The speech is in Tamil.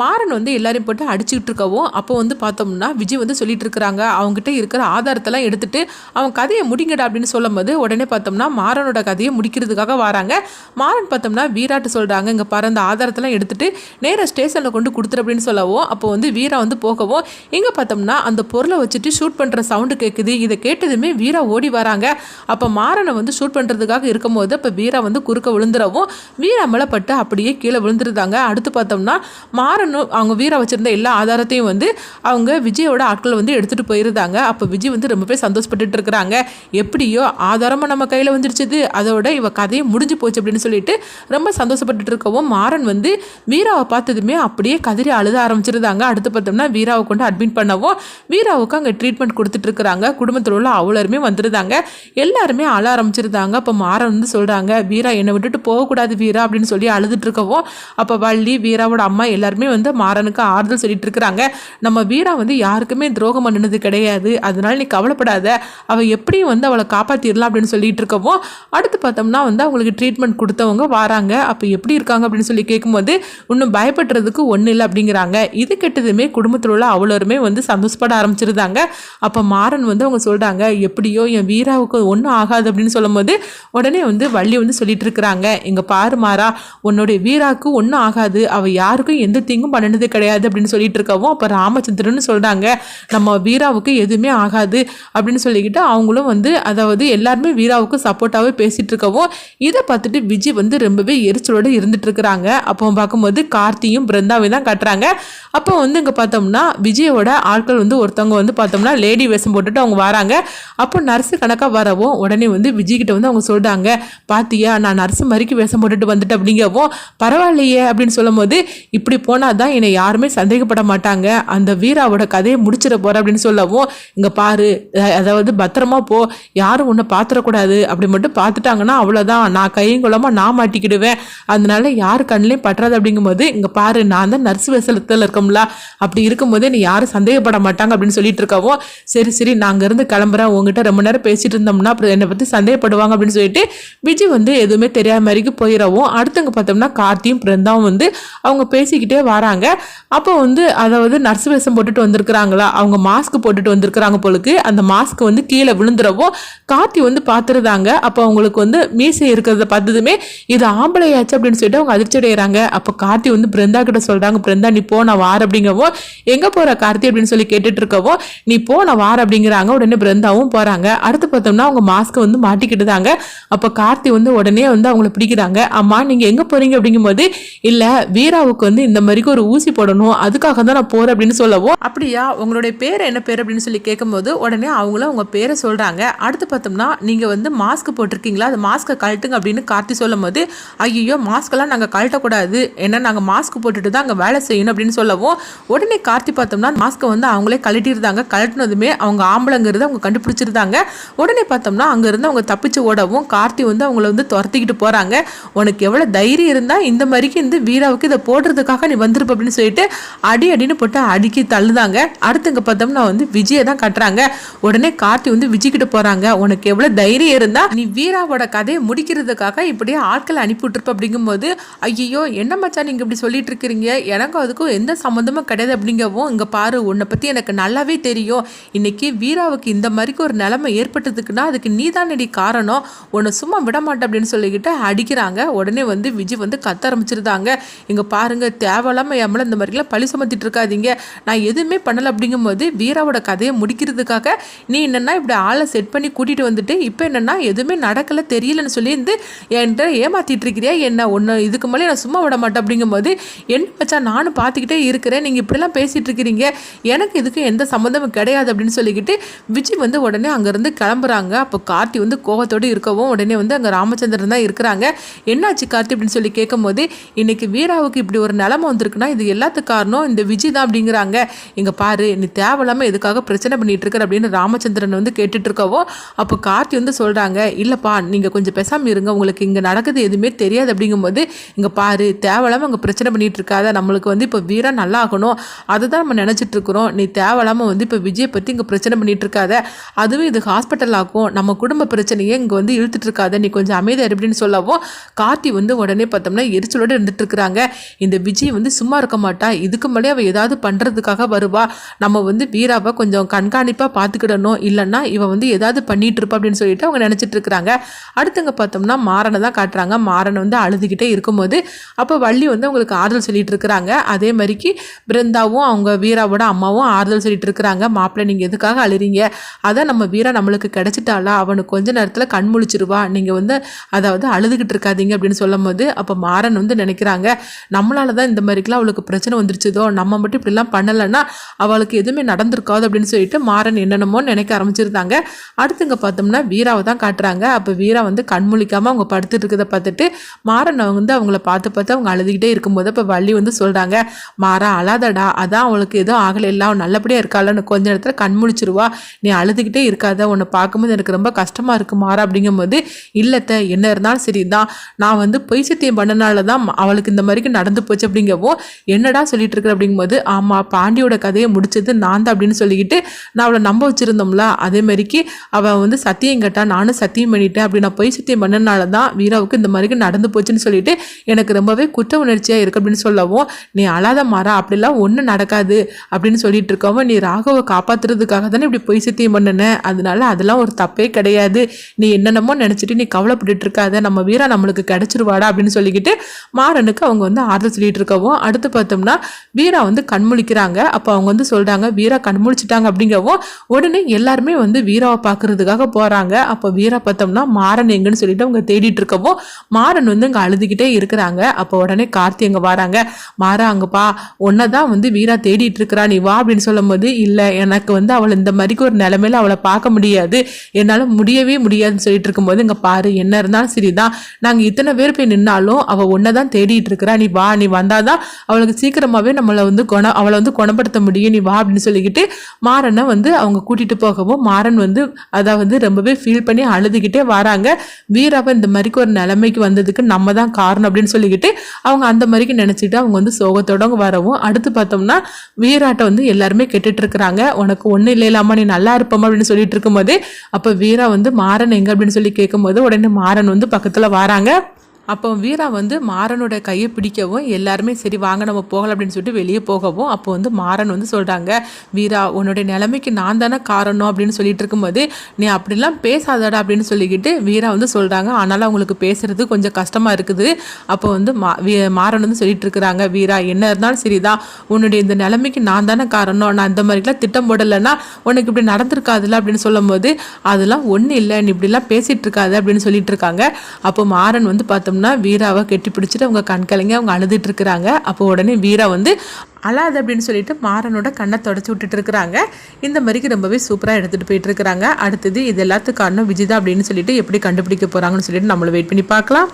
மாறன் வந்து எல்லாரையும் போட்டு அடிச்சுக்கிட்டு இருக்கவும் அப்போ வந்து பார்த்தோம்னா விஜய் வந்து சொல்லிட்டு இருக்கிறாங்க. அவங்ககிட்ட இருக்கிற ஆதாரத்தெல்லாம் எடுத்துட்டு அவன் கதையை முடிங்கடா அப்படின்னு சொல்லும்போது உடனே பார்த்தோம்னா மாறனோட கதையை முடிக்கிறதுக்காக வராங்க. மாறன் பார்த்தோம்னா வீராட்டு சொல்கிறாங்க இங்கே பாரு அந்த ஆதாரத்தெல்லாம் எடுத்துட்டு நேராக ஸ்டேஷனில் கொண்டு கொடுத்துரு அப்படின்னு சொல்லவும் அப்போ வந்து வீரா வந்து போகவும் இங்கே பார்த்தோம்னா அந்த பொருளை வச்சுட்டு ஷூட் பண்ணுற சவுண்டு கேட்குது இதை கேட்டதுமே வீரா ஓடி வராங்க. அப்போ மாறனை வந்து ஷூட் பண்ணுறதுக்காக இருக்கும்போது அப்போ வீரா வந்து குறுக்க விழுந்துடவும் வீரா மேலே பட்டு அப்படியே கீழே விழுந்துருந்தாங்க. அடுத்து பார்த்தோம்னா காரணம் அவங்க வீரா வச்சுருந்த எல்லா ஆதாரத்தையும் வந்து அவங்க விஜயோட ஆட்கள் வந்து எடுத்துகிட்டு போயிருந்தாங்க. அப்போ விஜய் வந்து ரொம்பவே சந்தோஷப்பட்டுட்டு இருக்கிறாங்க. எப்படியோ ஆதாரமாக நம்ம கையில் வந்துருச்சுது. அதோட இவ கதையை முடிஞ்சு போச்சு அப்படின்னு சொல்லிட்டு ரொம்ப சந்தோஷப்பட்டுட்டு இருக்கவும் மாறன் வந்து வீராவை பார்த்ததுமே அப்படியே கதறி அழுத ஆரம்பிச்சிருந்தாங்க. அடுத்து பார்த்தோம்னா வீராவை கொண்டு அட்மிட் பண்ணவும் வீராவுக்கு அங்கே ட்ரீட்மெண்ட் கொடுத்துட்டு இருக்கிறாங்க. குடும்பத்தில் உள்ள அவ்வளோருமே வந்துருந்தாங்க. எல்லாருமே அழ ஆரம்பிச்சிருந்தாங்க. அப்போ மாறன் வந்து சொல்கிறாங்க வீரா என்னை விட்டுட்டு போகக்கூடாது வீரா அப்படின்னு சொல்லி அழுதுட்டு இருக்கவும் அப்போ வள்ளி வீராவோட அம்மா எல்லாருமே வந்து மாறனுக்கு ஆறுதல் சொல்லிட்டு இருக்கிறாங்க நம்ம வீரா வந்து யாருக்குமே துரோகம் பண்ணினது கிடையாது. அதனால நீ கவலைப்படாத. அவள் எப்படியும் வந்து அவளை காப்பாற்றிடலாம் அப்படின்னு சொல்லிட்டு இருக்கவும் அடுத்து பார்த்தோம்னா வந்து அவங்களுக்கு ட்ரீட்மெண்ட் கொடுத்தவங்க வராங்க. அப்போ எப்படி இருக்காங்க அப்படின்னு சொல்லி கேட்கும்போது இன்னும் பயப்படுறதுக்கு ஒன்றும் இல்லை அப்படிங்கிறாங்க. இது கெட்டதுமே குடும்பத்தில் உள்ள அவ்வளோருமே வந்து சந்தோஷப்பட ஆரம்பிச்சிருந்தாங்க. அப்போ மாறன் வந்து அவங்க சொல்கிறாங்க எப்படியோ என் வீராவுக்கு ஒன்றும் ஆகாது அப்படின்னு சொல்லும்போது உடனே வந்து வள்ளி வந்து சொல்லிட்டு இருக்கிறாங்க இங்கே பாரு மாறா உன்னுடைய வீராவுக்கு ஒன்றும் ஆகாது. அவள் யாருக்கும் எந்த தீங்கும் பண்ணினது கிடையாது அப்படின்னு சொல்லிட்டு இருக்கவும் அப்போ ராமச்சந்திரன் சொல்கிறாங்க நம்ம வீராவுக்கு எதுவுமே ஆகாது அப்படின்னு சொல்லிக்கிட்டு அவங்களும் வந்து அதாவது எல்லாருமே வீராவுக்கு சப்போர்ட்டாகவே பேசிகிட்டு இருக்கவும் இதை பார்த்துட்டு விஜய் வந்து ரொம்பவே எரிச்சலோடு இருந்துட்டு இருக்கிறாங்க. அப்போ பார்க்கும்போது கார்த்தியும் பிருந்தாவையும் தான் கட்டுறாங்க. அப்போ வந்து இங்கே பார்த்தோம்னா விஜயோட ஆட்கள் வந்து ஒருத்தவங்க வந்து பார்த்தோம்னா லேடி வேஷம் போட்டுட்டு அவங்க வராங்க. அப்போ நர்ஸு கணக்காக வரவும் உடனே வந்து விஜய்கிட்ட வந்து அவங்க சொல்கிறாங்க பாத்தியா நான் நர்ஸு மாதிரிக்கு வேஷம் போட்டுட்டு வந்துட்டு அப்படிங்கவும் பரவாயில்லையே அப்படின்னு சொல்லும் போது இப்படி போனால் தான் என்னை யாருமே சந்தேகப்பட மாட்டாங்க. அந்த வீராவோட கதையை முடிச்சிட போகிற அப்படின்னு சொல்லவும் இங்கே பாரு அதாவது பத்திரமா போ யாரும் உன்னை பார்த்துடக்கூடாது அப்படி மட்டும் பார்த்துட்டாங்கன்னா அவ்வளோதான் நான் கையும் குளமாக நான் மாட்டிக்கிடுவேன். அதனால யார் கண்ணிலையும் பற்றாது அப்படிங்கும்போது இங்கே பாரு நான் தான் நர்ஸ் வசலத்தில் இருக்கோம்ல. அப்படி இருக்கும்போது நீ யாரும் சந்தேகப்பட மாட்டாங்க அப்படின்னு சொல்லிட்டு இருக்கவும் சரி சரி நான் அங்கேருந்து கிளம்புறேன். உங்ககிட்ட ரொம்ப நேரம் பேசிட்டு இருந்தோம்னா அப்புறம் என்னை பற்றி சந்தேகப்படுவாங்க. அப்படின்னு சொல்லிட்டு விஜய் வந்து எதுவுமே தெரியாத மாதிரிக்கு போயிடவும் அடுத்தவங்க பார்த்தோம்னா கார்த்தியும் பிருந்தாவும் வந்து அவங்க பேசிக்கிட்டே வராங்க. அப்போ வந்து அதாவது நர்ஸ் வேஷம் போட்டுட்டு வந்திருக்கிறாங்களா? அவங்க மாஸ்க் போட்டுட்டு வந்திருக்கிறாங்க போலுக்கு. அந்த மாஸ்க் வந்து கீழே விழுந்துடவும் கார்த்தி வந்து பார்த்துருந்தாங்க அப்போ அவங்களுக்கு வந்து மீசை இருக்கிறத பார்த்ததுமே இது ஆம்பளையாச்சு அப்படின்னு சொல்லிட்டு அவங்க அதிர்ச்சி அடைகிறாங்க அப்போ கார்த்தி வந்து பிருந்தா கிட்ட சொல்கிறாங்க பிருந்தா நீ போ நான் வார அப்படிங்கவும் எங்கே போகிற கார்த்தி? அப்படின்னு சொல்லி கேட்டுட்டு இருக்கவோ நீ போ நான் வார அப்படிங்கிறாங்க. உடனே பிருந்தாவும் போகிறாங்க அடுத்து பார்த்தோம்னா அவங்க மாஸ்க்கை வந்து மாட்டிக்கிட்டுதாங்க. அப்போ கார்த்தி வந்து உடனே வந்து அவங்கள பிடிக்கிறாங்க. அம்மா நீங்கள் எங்கே போகிறீங்க அப்படிங்கும்போது இல்லை வீராவுக்கு வந்து இந்த மாதிரி மாதிரிக்கு ஒரு ஊசி போடணும் அதுக்காக தான் நான் போகிறேன் அப்படின்னு சொல்லவும் அப்படியா? உங்களுடைய பேர் என்ன பேர் அப்படின்னு சொல்லி கேட்கும்போது உடனே அவங்களும் அவங்க பேரை சொல்கிறாங்க அடுத்து பார்த்தோம்னா நீங்கள் வந்து மாஸ்க் போட்டிருக்கீங்களா? அந்த மாஸ்க்கை கழட்டுங்க அப்படின்னு கார்த்தி சொல்லும் போது ஐயோ மாஸ்க்கெல்லாம் நாங்கள் கழட்டக்கூடாது. ஏன்னா நாங்கள் மாஸ்க் போட்டுட்டு தான் அங்கே வேலை செய்யணும் அப்படின்னு சொல்லவும் உடனே கார்த்தி பார்த்தோம்னா மாஸ்க்கை வந்து அவங்களே கழட்டியிருந்தாங்க கழட்டினதுமே அவங்க ஆம்பளைங்கிறது அவங்க கண்டுபிடிச்சிருந்தாங்க. உடனே பார்த்தோம்னா அங்கேருந்து அவங்க தப்பிச்சு ஓடவும் கார்த்தி வந்து அவங்கள வந்து துரத்திக்கிட்டு போகிறாங்க உனக்கு எவ்வளோ தைரியம் இருந்தால் இந்த மாதிரிக்கு இந்த வீராவுக்கு இதை போடுறதுக்காக நீ வந்து வந்திருப்ப அப்படின்னு சொல்லிட்டு அடி அடின்னு போட்டு அடிக்கி தள்ளுதாங்க. அடுத்து இங்கே பார்த்தோம்னா வந்து விஜயை தான் கட்டுறாங்க. உடனே கார்த்தி வந்து விஜய்கிட்ட போகிறாங்க உனக்கு எவ்வளோ தைரியம் இருந்தால் நீ வீராவோட கதையை முடிக்கிறதுக்காக இப்படியே ஆட்களை அனுப்பிவிட்டுருப்ப அப்படிங்கும்போது ஐயோ என்ன மச்சா நீங்கள் இப்படி சொல்லிட்டு இருக்கிறீங்க? எனக்கும் அதுக்கும் எந்த சம்மந்தமும் கிடையாது அப்படிங்கவும் இங்கே பாரு உன்னை பற்றி எனக்கு நல்லாவே தெரியும். இன்னைக்கு வீராவுக்கு இந்த மாதிரிக்கு ஒரு நிலைமை ஏற்பட்டதுக்குன்னா அதுக்கு நீ தானடி காரணம். உன்னை சும்மா விட மாட்டேன் அப்படின்னு சொல்லிக்கிட்டு அடிக்கிறாங்க. உடனே வந்து விஜய் வந்து கத்த ஆரம்பிச்சிருந்தாங்க. இங்கே பாருங்கள் தேவை தேவையில்லாமல் என் மேலே இந்த மாதிரிலாம் பழி சுமத்திட்டு இருக்காதீங்க. நான் எதுவுமே பண்ணலை அப்படிங்கும்போது வீராவோட கதையை முடிக்கிறதுக்காக நீ என்னென்னா இப்படி ஆளை செட் பண்ணி கூட்டிகிட்டு வந்துட்டு இப்போ என்னென்னா எதுவுமே நடக்கலை தெரியலன்னு சொல்லி இருந்து என்கிட்ட ஏமாற்றிட்டு இருக்கிறியா? என்ன ஒன்று இதுக்கு மேலே நான் சும்மா விட மாட்டேன் அப்படிங்கும்போது என்ன மச்சான் நானும் பார்த்துக்கிட்டே இருக்கிறேன். நீங்கள் இப்படிலாம் பேசிகிட்டு இருக்கிறீங்க. எனக்கு இதுக்கு எந்த சம்மந்தமும் கிடையாது அப்படின்னு சொல்லிக்கிட்டு விஜய் வந்து உடனே அங்கேருந்து கிளம்புறாங்க. அப்போ கார்த்தி வந்து கோவத்தோடு இருக்கவும் உடனே வந்து அங்கே ராமச்சந்திரன் தான் இருக்கிறாங்க. என்னாச்சு கார்த்தி? அப்படின்னு சொல்லி கேட்கும்போது இன்னைக்கு வீராவுக்கு இப்படி ஒரு நிலமை வந்து வந்திருக்குன்னா இது எல்லாத்துக்கு காரணம் இந்த விஜய் தான் அப்படிங்கிறாங்க. இங்கே பாரு நீ தேவையில்லாமல் எதுக்காக பிரச்சனை பண்ணிட்டு இருக்கிற அப்படின்னு ராமச்சந்திரன் வந்து கேட்டுட்டு இருக்கவோ அப்போ கார்த்தி வந்து சொல்கிறாங்க இல்லைப்பா நீங்கள் கொஞ்சம் பேசாமல் இருங்க உங்களுக்கு இங்கே நடக்குது எதுவுமே தெரியாது. அப்படிங்கும்போது இங்கே பாரு தேவையில்லாமல் அங்கே பிரச்சனை பண்ணிகிட்டு இருக்காத நம்மளுக்கு வந்து இப்போ வீரா நல்லா ஆகணும் அதை தான் நம்ம நினச்சிட்டு இருக்கிறோம். நீ தேவையில்லாமல் வந்து இப்போ விஜயை பற்றி இங்கே பிரச்சனை பண்ணிகிட்டு இருக்காத. அதுவும் இது ஹாஸ்பிட்டல் ஆகும் நம்ம குடும்ப பிரச்சனையே இங்கே வந்து இழுத்துட்டு இருக்காத. நீ கொஞ்சம் அமைதியாக அப்படின்னு சொல்லவும் கார்த்தி வந்து உடனே பார்த்தோம்னா எரிச்சலோடு இருந்துட்டு இருக்கிறாங்க. இந்த விஜய் வந்து சும்மா இருக்க மாட்டா. இதுக்கு மேலே அவள் ஏதாவது பண்ணுறதுக்காக வருவா. நம்ம வந்து வீராவை கொஞ்சம் கண்காணிப்பாக பார்த்துக்கிடணும் இல்லைன்னா இவன் வந்து ஏதாவது பண்ணிகிட்டு இருப்பா அப்படின்னு சொல்லிட்டு அவங்க நினச்சிட்டு இருக்கிறாங்க. அடுத்தவங்க பார்த்தோம்னா மாறனை தான் காட்டுறாங்க. மாறன் வந்து அழுதுகிட்டே இருக்கும்போது அப்போ வள்ளி வந்து அவங்களுக்கு ஆறுதல் சொல்லிட்டு இருக்கிறாங்க. அதே மாதிரிக்கு பிருந்தாவும் அவங்க வீராவோட அம்மாவும் ஆறுதல் சொல்லிட்டு இருக்கிறாங்க. மாப்பிள்ளை நீங்கள் எதுக்காக அழுறீங்க? அதான் நம்ம வீரா நம்மளுக்கு கிடைச்சிட்டாளா? அவனுக்கு கொஞ்ச நேரத்தில் கண் முழிச்சிருவா. நீங்கள் வந்து அதாவது அழுதுகிட்டு இருக்காதீங்க அப்படின்னு சொல்லும் போது அப்போ மாறன் வந்து நினைக்கிறாங்க. நம்மளால தான் இந்த மாதிரி மாதிரிக்கெலாம் அவளுக்கு பிரச்சனை வந்துருச்சுதோ நம்ம மட்டும் இப்படிலாம் பண்ணலைன்னா அவளுக்கு எதுவுமே நடந்திருக்காது அப்படின்னு சொல்லிட்டு மாறன் என்னென்னமோ நினைக்க ஆரம்பிச்சிருந்தாங்க. அடுத்துங்க பார்த்தோம்னா வீராவை தான் காட்டுறாங்க. அப்போ வீரா வந்து கண் முழிக்காமல் அவங்க படுத்துட்டு இருக்கிறத பார்த்துட்டு மாறன் வந்து அவங்கள பார்த்து பார்த்து அவங்க அழுதுகிட்டே இருக்கும்போது அப்போ வள்ளி வந்து சொல்கிறாங்க மாறா அழாதடா. அதான் அவளுக்கு எதுவும் ஆகலை. இல்லை அவன் நல்லபடியாக இருக்காளன்னு கொஞ்ச நேரத்தில் கண்முழிச்சிருவா நீ அழுதுகிட்டே இருக்காத. உன்னை பார்க்கும்போது எனக்கு ரொம்ப கஷ்டமாக இருக்கு மாறா. அப்படிங்கும்போது இல்லத்த என்ன இருந்தாலும் சரி தான் நான் வந்து பொய் சத்தியம் பண்ணனால தான் அவளுக்கு இந்த மாதிரிக்கு நடந்து போச்சு. அப்படிங்கவோ என்னடா சொல்லிட்டு இருக்கிற அப்படிங்கும்போது ஆமாம் பாண்டியோட கதையை முடிச்சது நான் தான் அப்படின்னு சொல்லிக்கிட்டு நான் அவளை நம்ப வச்சுருந்தோம்ல அதே மாதிரிக்கு அவள் வந்து சத்தியம் கேட்டா நானும் சத்தியம் பண்ணிட்டேன் அப்படி நான் பொய் சத்தியம் பண்ணனால தான் வீராவுக்கு இந்த மாதிரிக்கு நடந்து போச்சுன்னு சொல்லிட்டு எனக்கு ரொம்பவே குற்ற உணர்ச்சியாக இருக்கு அப்படின்னு சொல்லவும் நீ அழாத மாறா அப்படிலாம் ஒன்றும் நடக்காது அப்படின்னு சொல்லிட்டு இருக்கவும் நீ ராகவை காப்பாத்துறதுக்காக தானே இப்படி பொய் சத்தியம் பண்ணின? அதனால அதெல்லாம் ஒரு தப்பே கிடையாது. நீ என்னென்னமோ நினச்சிட்டு நீ கவலைப்பட்டுட்டு இருக்காத. நம்ம வீரா நம்மளுக்கு கிடைச்சிருவாடா அப்படின்னு சொல்லிக்கிட்டு மாறனுக்கு அவங்க வந்து ஆறுதல் சொல்லிட்டு இருக்கவும் அடுத்து பார்த்தோம்னா வீரா வந்து கண்முழிக்கிறாங்க. அப்போ அவங்க வந்து சொல்கிறாங்க வீரா கண்முழிச்சிட்டாங்க அப்படிங்கவும் உடனே எல்லாருமே வந்து வீராவை பார்க்கறதுக்காக போகிறாங்க அப்போ வீரா பார்த்தோம்னா மாறன் எங்கன்னு சொல்லிட்டு அவங்க தேடிட்டு இருக்கவும் மாறன் வந்து இங்கே அழுதுகிட்டே இருக்கிறாங்க. அப்போ உடனே கார்த்தி அங்கே வராங்க. மாறா அங்கப்பா ஒன்றை தான் வந்து வீரா தேடிட்டு இருக்கிறா. நீ வா அப்படின்னு சொல்லும் போது இல்லை எனக்கு வந்து அவளை இந்த மாதிரிக்கு ஒரு நிலமையில அவளை பார்க்க முடியாது. என்னால் முடியவே முடியாதுன்னு சொல்லிட்டு இருக்கும்போது இங்கே பாரு என்ன இருந்தாலும் சரிதான். நாங்கள் இத்தனை பேர் போய் நின்னாலும் அவள் ஒன்றை தான் தேடிட்டு இருக்கிறா. நீ வா நீ வந்தாதான் அவளுக்கு சீக்கிரமாகவே நம்மளை வந்து குண அவளை வந்து குணப்படுத்த முடியும் நீ வா அப்படின்னு சொல்லிக்கிட்டு மாறனை வந்து அவங்க கூட்டிகிட்டு போகவும் மாறன் வந்து அதை வந்து ரொம்பவே ஃபீல் பண்ணி அழுதுகிட்டே வராங்க. வீராவை இந்த மாதிரிக்கு ஒரு நிலைமைக்கு வந்ததுக்கு நம்ம தான் காரணம் அப்படின்னு சொல்லிக்கிட்டு அவங்க அந்த மாதிரிக்கு நினச்சிட்டு அவங்க வந்து சோகத்தோட வரவும். அடுத்து பார்த்தோம்னா வீராட்டை வந்து எல்லாருமே கெட்டுட்டு இருக்கிறாங்க. உனக்கு ஒன்றும் இல்லைலாமா நீ நல்லா இருப்பமா அப்படின்னு சொல்லிட்டு இருக்கும்போது அப்போ வீரா வந்து மாறன் எங்க அப்படின்னு சொல்லி கேட்கும்போது உடனே மாறன் வந்து பக்கத்தில் வராங்க. அப்போ வீரா வந்து மாறனோட கையை பிடிக்கவும் எல்லாருமே சரி வாங்க நம்ம போகலாம் அப்படின்னு சொல்லிட்டு வெளியே போகவும் அப்போ வந்து மாறன் வந்து சொல்கிறாங்க வீரா உன்னுடைய நிலைமைக்கு நான் தானே காரணம்? அப்படின்னு சொல்லிட்டு இருக்கும்போது நீ அப்படிலாம் பேசாதடா அப்படின்னு சொல்லிக்கிட்டு வீரா வந்து சொல்கிறாங்க ஆனாலும் அவங்களுக்கு பேசுறது கொஞ்சம் கஷ்டமாக இருக்குது. அப்போ வந்து மா மாறன் வந்து சொல்லிட்டு இருக்கிறாங்க வீரா என்ன இருந்தாலும் சரிதான் உன்னுடைய இந்த நிலைமைக்கு நான் தானே காரணம்? நான் இந்த மாதிரிலாம் திட்டம் போடலைன்னா உனக்கு இப்படி நடந்திருக்காதுல்ல? அப்படின்னு சொல்லும்போது அதெல்லாம் ஒன்றும் இல்லை. நீ இப்படிலாம் பேசிகிட்டு இருக்காது அப்படின்னு சொல்லிட்டு இருக்காங்க. அப்போ மாறன் வந்து பார்த்தோம் பார்த்தோம்னா வீராவை கெட்டி பிடிச்சிட்டு அவங்க கண் கலங்கி அவங்க அழுதுட்டு இருக்கிறாங்க. அப்போ உடனே வீரா வந்து அழாது அப்படின்னு சொல்லிட்டு மாறனோட கண்ணை தொடச்சி விட்டுட்டு இருக்கிறாங்க. இந்த மாதிரிக்கு ரொம்பவே சூப்பராக எடுத்துகிட்டு போயிட்டு இருக்கிறாங்க. அடுத்தது இது எல்லாத்துக்கும் காரணம் விஜிதா அப்படின்னு சொல்லிட்டு எப்படி கண்டுபிடிக்க போகிறாங்கன்னு சொல்லிட்டு நம்மளை வெயிட் பண்ணி பார்க்கலாம்.